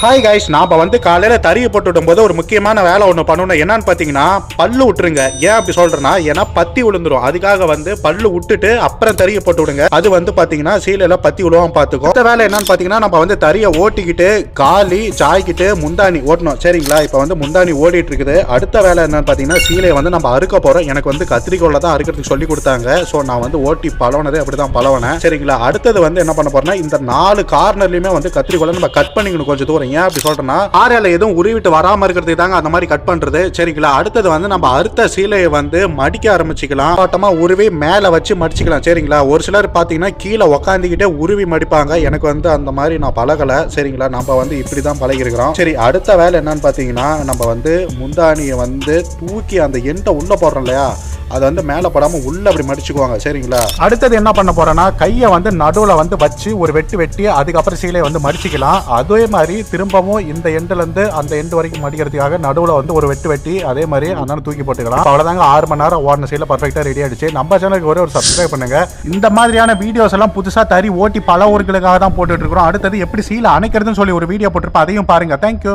Hi guys நாம வந்து காலையில தறியை போட்டு விடும்போது ஒரு முக்கியமான வேலை ஒன்று பண்ணணும். என்னன்னு பார்த்தீங்கன்னா பல்லு விட்டுருங்க ஏன் அப்படி சொல்றேன்னா ஏன்னா பத்தி விழுந்துரும் அதுக்காக வந்து பல்லு விட்டுட்டு அப்புறம் தறியை போட்டு விடுங்க. அது வந்து பார்த்தீங்கன்னா சீலையில பத்தி விழுவாம பார்த்துக்கோ அடுத்த வேலை என்னன்னு பார்த்தீங்கன்னா நம்ம வந்து தறியை ஓட்டிக்கிட்டு காலி சாய்க்கிட்டு முந்தாணி ஓட்டணும். சரிங்களா? இப்போ வந்து முந்தாணி ஓடிட்டு இருக்குது அடுத்த வேலை என்னன்னு பார்த்தீங்கன்னா சீலையை வந்து நம்ம அறுக்க போறோம். எனக்கு வந்து கத்திரிக்கோல தான் அறுக்கிறதுக்கு சொல்லி கொடுத்தாங்க. ஸோ நான் வந்து ஓட்டி பழவனதே அப்படி தான் பழவனேன் சரிங்களா? அடுத்தது வந்து என்ன பண்ண போறேன்னா இந்த நாலு கார்னர்லையுமே வந்து கத்திரிக்கோலை நம்ம கட் பண்ணிக்கணும் கொஞ்சம் தூரம். சொல்றீங்க? அப்படி சொல்றேன்னா ஆர்யால எதுவும் உருவிட்டு வராம இருக்கிறதுக்கு தாங்க அந்த மாதிரி கட் பண்றது. சரிங்களா? அடுத்தது வந்து நம்ம அறுத்த சீலையை வந்து மடிக்க ஆரம்பிச்சுக்கலாம். பாட்டமா உருவி மேல வச்சு மடிச்சுக்கலாம். சரிங்களா? ஒரு சிலர் பாத்தீங்கன்னா கீழே உக்காந்துக்கிட்டே உருவி மடிப்பாங்க. எனக்கு வந்து அந்த மாதிரி நான் பழகல. சரிங்களா? நம்ம வந்து இப்படி தான் பழகிருக்கிறோம் சரி அடுத்த வேலை என்னன்னு பாத்தீங்கன்னா நம்ம வந்து முந்தானியை வந்து தூக்கி அந்த எண்டை உள்ள போடுறோம் இல்லையா? அதை வந்து மேலே படாம உள்ள அப்படி மடிச்சுக்குவாங்க. சரிங்களா? அடுத்தது என்ன பண்ண போறேன்னா கையை வந்து நடுவுல வந்து வச்சு ஒரு வெட்டு வெட்டி அதுக்கப்புறம் சீலையை வந்து மடிச்சுக்கலாம். அதே மாதிரி திரும்பவும் இந்த எண்ட்லேருந்து அந்த எண்டு வரைக்கும் மடிக்கிறதுக்காக நடுவுல வந்து ஒரு வெட்டு வெட்டி அதே மாதிரி அண்ணன் தூக்கி போட்டுக்கலாம். அவ்வளவுதாங்க ஆறு மணி நேரம் ஓடின சீலை பர்ஃபெக்டா ரெடி ஆயிடுச்சு. நம்ம சேனலுக்கு ஒரே ஒரு சப்ஸ்கிரைப் பண்ணுங்க. இந்த மாதிரியான வீடியோஸ் எல்லாம் புதுசா தறி ஓட்டி பல ஊர்களுக்காக தான் போட்டுட்டு இருக்கிறோம். அடுத்தது எப்படி சீலை அணைக்கிறதுன்னு சொல்லி ஒரு வீடியோ போட்டிருப்போம் அதையும் பாருங்க. தேங்க்யூ